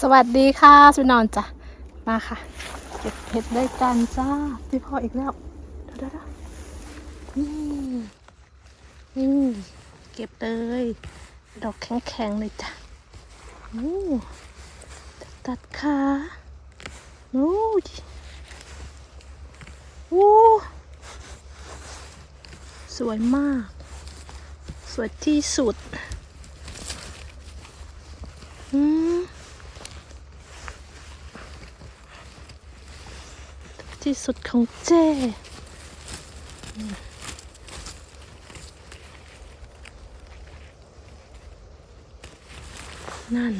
สวัสดีค่ะสุนอนจ้ะ มาค่ะ เก็บเห็ดด้วยกันจ้าพี่พ่ออีกแล้วเดี๋ยวเดี๋ยวเดี๋ยวนี่นี่เก็บเลย ดอกแข็งๆเลยจ้ะโอ้ตัดขาโอ้ยโอ้สวยมาก สวยที่สุด อืม ที่สุดของเจ้นั่น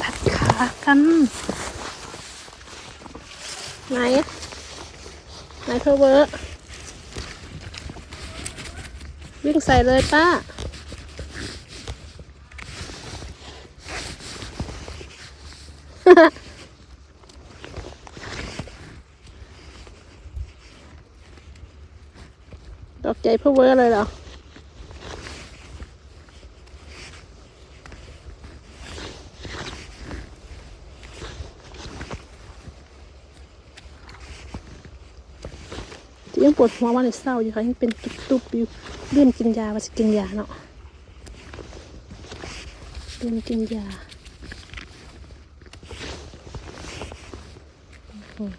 ตัดขากัน ไหน ไหนเพอเวอร์วิ่งใส่เลยป้าด อกใจเพอเวอร์เลยเหรอยังปวดหัววันในเศร้าอยู่ค่ะยังเป็นตุบๆอยู่เลื่อนกินยาว่าจะกินยาเนาะเลื่อนกินยาอืม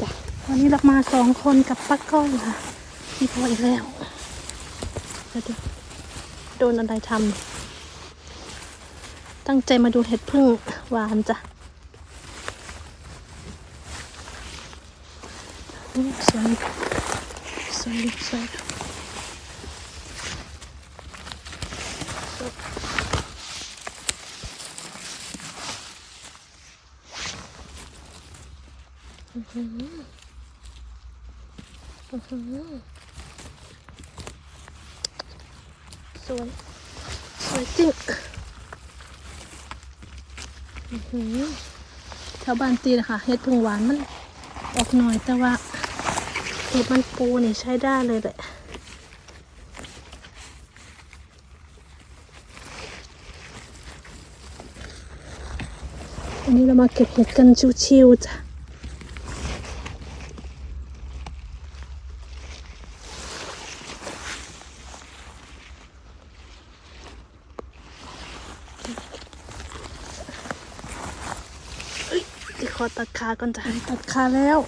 จ้ะ วันนี้เรามาสองคนกับป้าก้อยค่ะพี่พออีกแล้วเดี๋ยวโดนอะไรทำตั้งใจมาดูเห็ดพึ่งหวานจ้ะสวยสวยสวยอือ สวย สวยจริงแถวบ้านตีนะคะเห็ดพึ่งหวานมันออกหน่อยแต่ว่าเห็ดมันปูนี่ใช้ได้เลยแหละวันนี้เรามาเก็บเห็ดกันชิวๆจ้ะ เอ้ยที่ขอ ตัดขาก่อนจ้ะตัดขาแล้ว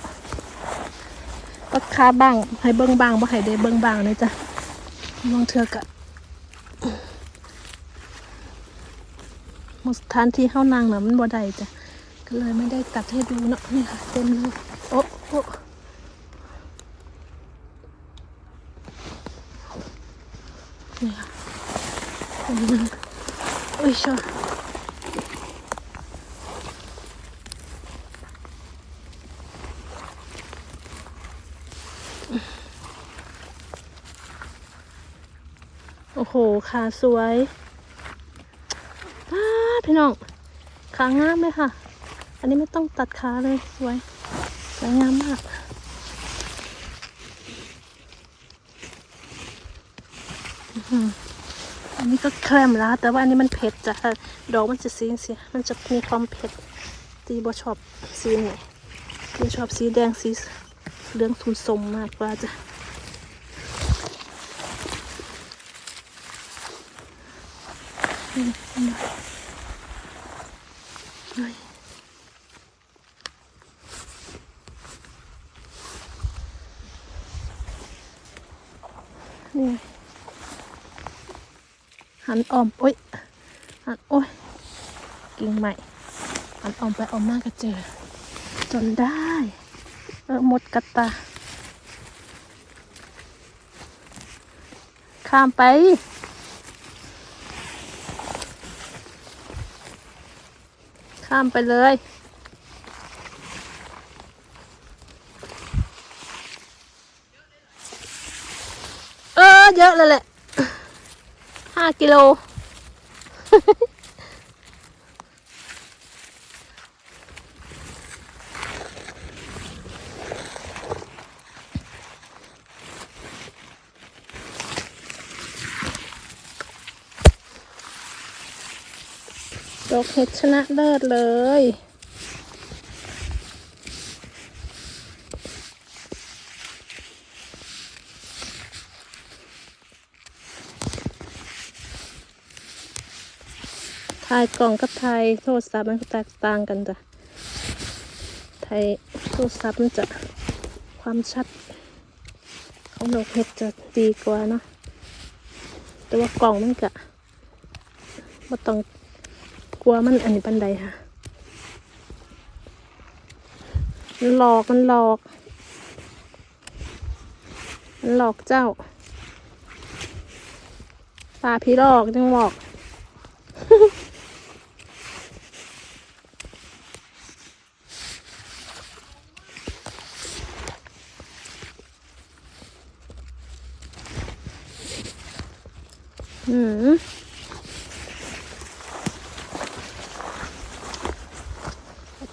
ตัดขาบ้าง ให้เบิ้งบางบ่ให้ได้เบิ้งบางเลยจ้ะมองเถือกะมองสถานที่เข้านางน่ะมันบ่ได้จ้ะก็เลยไม่ได้ตัดให้ดูเนาะนี่ค่ะ เต็มเลยโอ้โอ้นี่ค่ะอุ้ยชอบ โอ้โห ขาสวยอ้าพี่น้อง ขางามเลยค่ะ อันนี้ไม่ต้องตัดขาเลยสวย สวยงามมาก อันนี้ก็แครมแล้วแต่ว่าอันนี้มันเผ็ดจ้ะดอกมันจะสีสีมันจะมีความเผ็ด ตีบอชอบสีนี้ตีชอบสีแดงสีเหลืองทุนสมมากกว่าจ้ะ เฮ้ย นี่หันออม โอ้ย หัน โอ้ย กิ่งใหม่ หันออมไปออมมาก็เจอ จนได้ เออหมดกระตา ข้ามไป ข้ามไปเลย เออ เยอะเลยแหละห้ากิโล เห็ดชนะเลิศเลยถ่ายกล่องกับถ่ายโทรศัพท์มันก็แตกต่างกันจ้ะถ่ายโทรศัพท์มันจะความชัด ของดอกเห็ดจะดีกว่าเนาะแต่ว่ากล่องมันกะไม่ต้อง กลัวมันอันนี้ปันใดค่ะมันหลอกมันหลอกมันหลอกเจ้าปลาพี่หลอกจังหอก อืม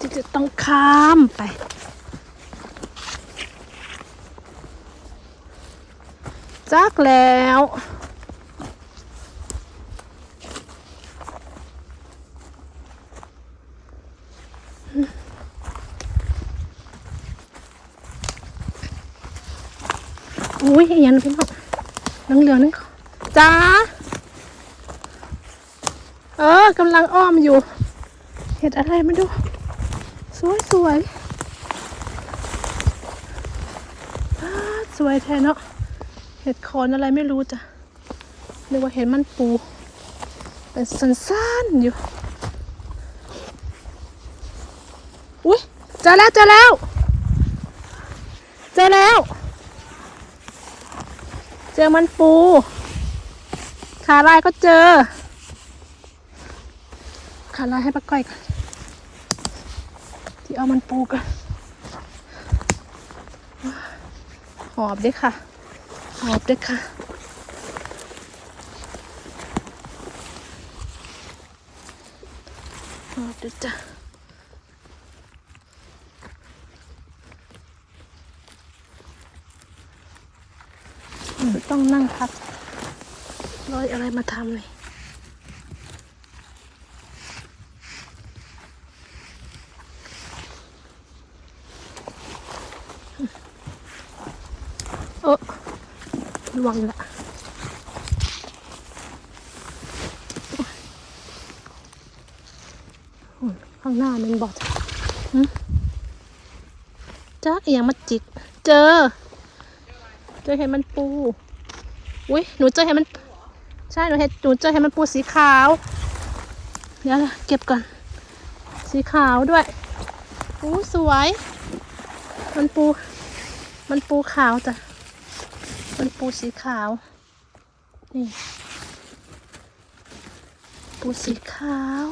ที่จะต้องข้ามไป จั กแล้ว อุ้ยยันพี่น้องเหลืองนั่นจ้า เออกำลังอ้อมอยู่ เห็ดอะไรมาดู สวยสวยสวยแท้เนาะ เห็ดโคนอะไรไม่รู้จ้ะนึกว่าเห็ดมันปู เป็นสั้นๆอยู่ อุ้ยเจอแล้วเจอแล้วเจอแล้ว เจอมันปู ขาลายก็เจอ ขาลายให้ป้าก้อยก่อนที่เอามันปูกันหอบด้วยค่ะ หอบด้วยค่ะ หอบด้วยจ้ะต้องนั่งพักร้อยอะไรมาทำเลย วังละข้างหน้ามันบอดจ้าเอียงมาจิก เจอ เจอเห็นมันปู อุ้ยหนูเจอเห็นมัน ใช่หนูเห็นหนูเจอเห็นมันปูสีขาว เดี๋ยวเก็บก่อน สีขาวด้วยอู้สวย มันปู มันปูขาวจ้ะ มันปูสีขาว นี่ ปูสีขาว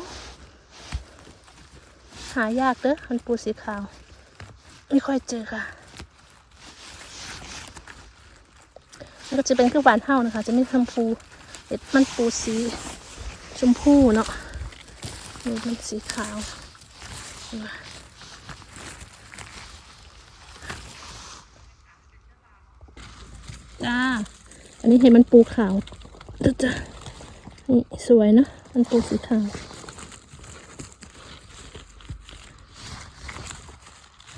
หายากเด้อมันปูสีขาว ไม่ค่อยเจอค่ะมันก็จะเป็นคือหวานเท่านะคะ จะไม่ชมพูเอ็ดมันปูสีชมพูเนาะนี่มันสีขาวจ้า อั นนี้เห็นมันปูขาวจ้าจ้ะนี่สวยเนาะมันปูสีขาว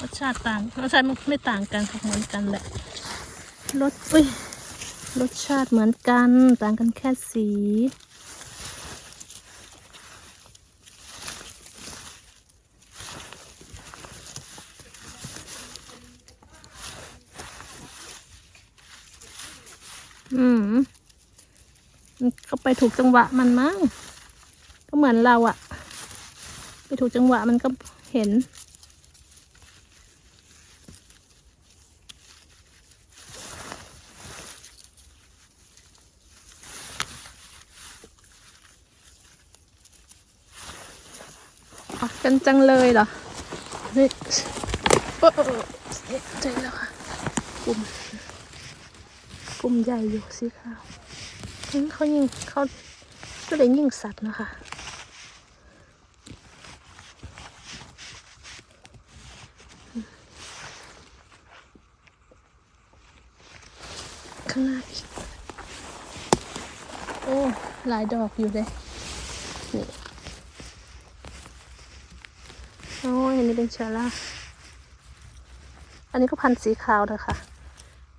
รสชาติต่างรสชาติมันไม่ต่างกันค่ะเหมือนกันแหละรสอุ้ยรสชาติเหมือนกัน ต่างกันแค่สี อืมมันก็ไป ถูกจังหวะมันมั้งก็เหมือนเราอะไปถูกจังหวะมันก็เห็น ออกกันจังเลยเหรอเฮ้ยโอ้โอ้เอ๊ะเจอแล้วค่ะกลุ่มกลุ่มใหญ่อยู่สิค่ะ เขายิงเขาก็เลยยิงสัตว์นะคะข้างหน้าอีก โอ้ หลายดอกอยู่เลยนี่โอ้ยอันนี้เป็นเชอร่าอันนี้ก็พันธุ์สีขาวเลยค่ะ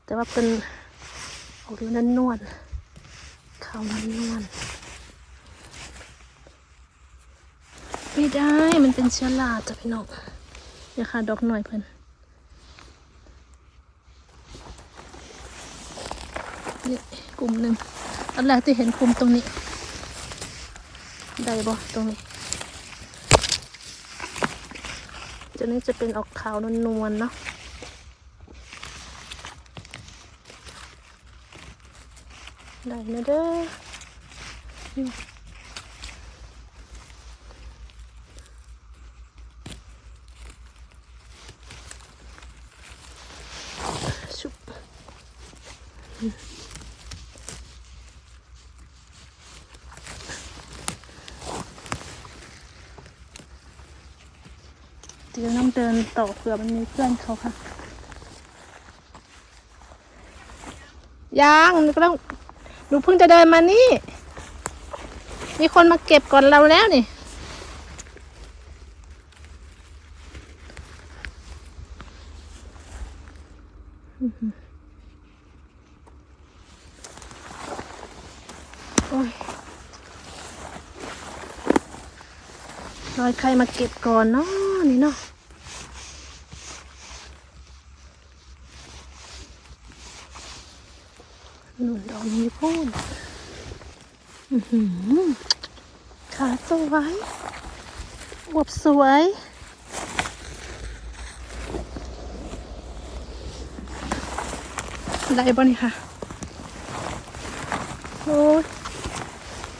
แต่ว่าเป็นออกดูนั่นนวล ขาวนั่นนวลไม่ได้ มันเป็นเชื้อราจ้ะพี่น้องเดี๋ยวค่ะดอกหน่อยเพิ่นนี่กลุ่มหนึ่งอันแรกที่เห็นกลุ่มตรงนี้ ได้บ่ตรงนี้จะนี้จะเป็นออกขาวนวลๆเนาะ ได้นะเด้อนี่ชุบเดี๋ยวน้ำเดินต่อเผื่อมันมีเพื่อนเขาค่ะ ยังหนูก็ต้อง หนูเพิ่งจะเดินมานี่ มีคนมาเก็บก่อนเราแล้วนี่ โอ้ยรอยใครมาเก็บก่อนเนาะนี่เนาะ ห อนี้พูนขาสวยอวบสวย ได้บ่นี่ค่ะ โอ้ย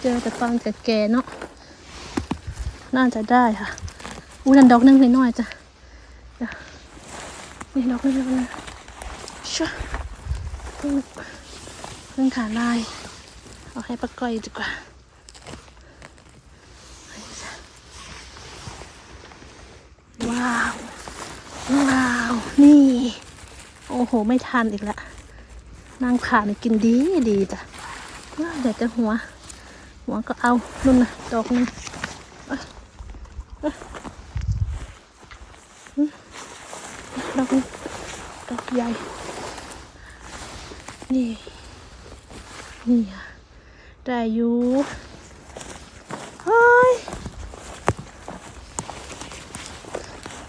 เจอแต่ตอนแก่ๆเนาะ น่าจะได้ค่ะ อู้นันดอกนึงน้อยๆจ้ะเดี๋ยวนี่ดอกนึงดอกหนึงชัวเพิ่งขาลายเอาให้ปลาก้อยดีกว่าว้าว ว้าว นี่ โอ้โห ไม่ทันอีกละนางขาเนี่ยกินดีดีจ้ะว้าวเดี๋ยวจะหัว หัวก็เอานุ่นนะดอกนึงเอ้ยเอ้ยอืมดอกนึงดอกใหญ่ นี่ นี่ค่ะได้อยู่เฮ้ย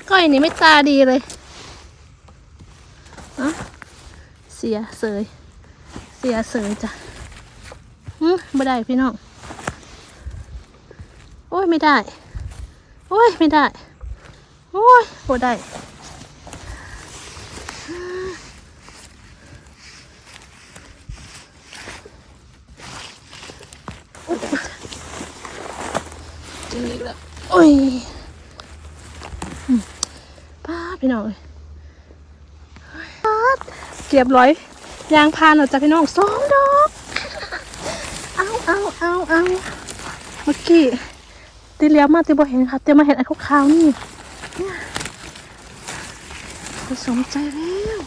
ก้อยนี่ไม่ตาดีเลยอะเสียเสย เสียเสยจ้ะหืมไม่ได้พี่น้อง โอ้ยไม่ได้ โอ้ยไม่ได้ โอ้ยโอ้ได้ จริงอีกแล้วโอ้ ยป้าพี่น้องเอ้ยปาเก็บร้อยยางพานออกจากพี่น้องสองดอกเอาเอาเอาเอาเมื่อกี้ตีเลี้ยวมาตีบ่เห็นค่ะตีมาเห็นไอ้ขาวๆนี่นี่ยก็สมใจแล้ว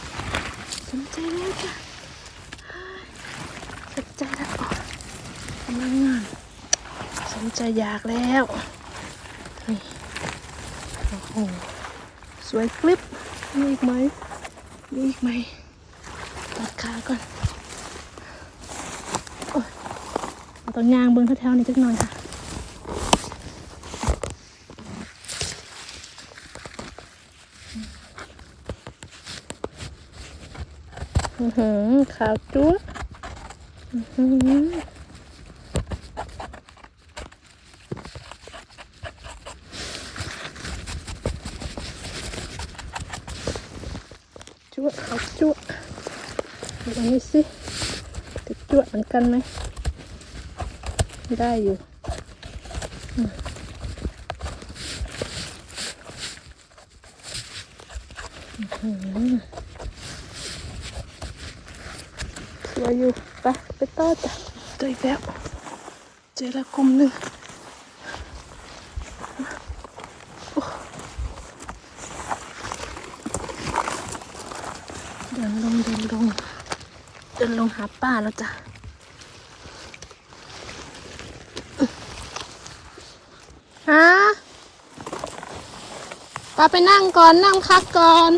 สมใจแล้วจ้ะสมใจแล้วกำลังงานสนใจอยากแล้ว นี่โอ้โหสวยคลิปมีอีกไหมมีอีกไหมตัดขาก่อนโอ้ยเอาตัวยางเบิ้งแถวๆนี้จักหน่อยค่ะอือหือขาวจั๊วะอือหือ จั่วเขาจั่ว ดูอันนี้สิจะจั่วเหมือนกันไหมได้อยู่สวยอยู่ไปไปต่อจ้ะเจอแล้วเจอแล้วกลุ่มหนึ่ง เดินลงเดินลง เดิ นลงหาป้าแล้วจ้ะฮะป้าไปนั่งก่อนนั่งพักก่อน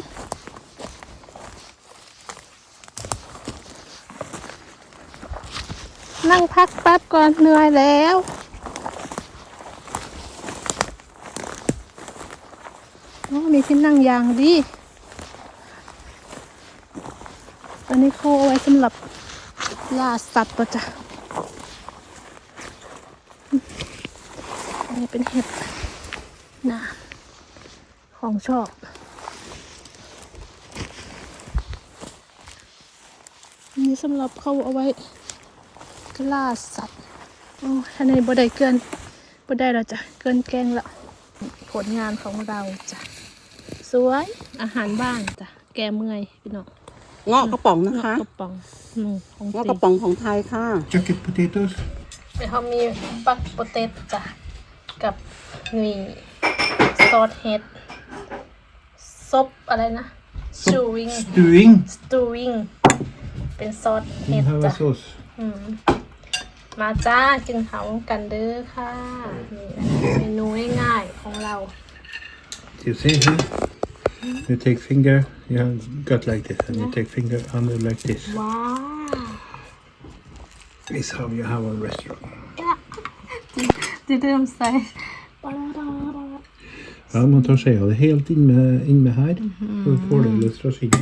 นั่งพักแป๊บก่อนเหนื่อยแล้ว มีที่นั่งอย่างดี อันนี้เขาเอาไว้สำหรับล่าสัตว์ป่ะจ๊ะนนี้เป็นเห็ดนะของชอบอันนี้สำหรับเขาเอาไว้ล่าสัตว์โอ้ท่านในบ่ได้เกินบ่ได้แล้วจ้ะ เกินแกงแล้ว ผลงานของเราจ้ะ สวย อาหารบ้านจ้ะ แกเมื่อย เงาะกระป๋องนะคะกระป๋องหนูของเงาะตีกระป๋องของไทยค่ะ Jacket potatoes. เดี๋ยวเขามีปักโปเตตจ้ะกับนี่ซอสเห็ดซบอะไรนะสตูวิง Stewing. สตูวิงเป็นซอสเห็ด Have จ้ะ a sauce. อืมมาจ้ากินเขากันเด้อค่ะนี่เมนูง่ายๆของเรา You see here? You take finger, you have got like this, and you take finger under like this. Wow. It's how you have a restaurant. Det är det de säger. Ja, man tar seg av det helt in med, inn med her. Mhm. Så får du illustrasjoner.